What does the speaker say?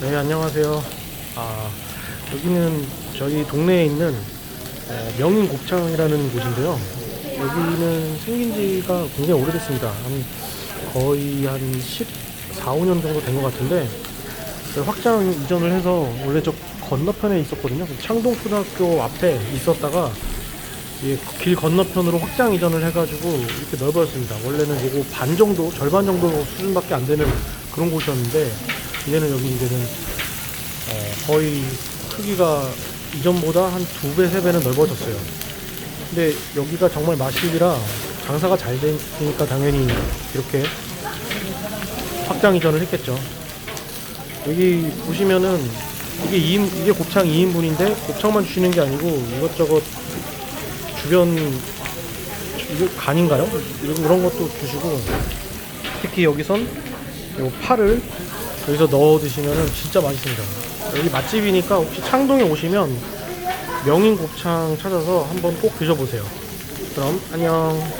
네, 안녕하세요. 아, 여기는 저희 동네에 있는 어, 명인 곱창이라는 곳인데요. 여기는 생긴 지가 굉장히 오래됐습니다. 한 거의 한 14, 5년 정도 된 것 같은데 그 확장 이전을 해서 원래 저 건너편에 있었거든요. 그 창동초등학교 앞에 있었다가 이길 건너편으로 확장 이전을 해가지고 이렇게 넓어졌습니다. 원래는 요거 반 정도, 절반 정도 수준밖에 안 되는 그런 곳이었는데 이제는 여기 이제는 어, 거의 크기가 이전보다 한 두 배, 세 배는 넓어졌어요. 근데 여기가 정말 맛집이라 장사가 잘 되니까 당연히 이렇게 확장 이전을 했겠죠. 여기 보시면은 이게 2인, 이게 곱창 2인분인데 곱창만 주시는 게 아니고 이것저것 주변 이거 간인가요? 이런 것도 주시고 특히 여기선 요 파를 여기서 넣어 드시면은 진짜 맛있습니다. 여기 맛집이니까 혹시 창동에 오시면 명인 곱창 찾아서 한번 꼭 드셔보세요. 그럼 안녕.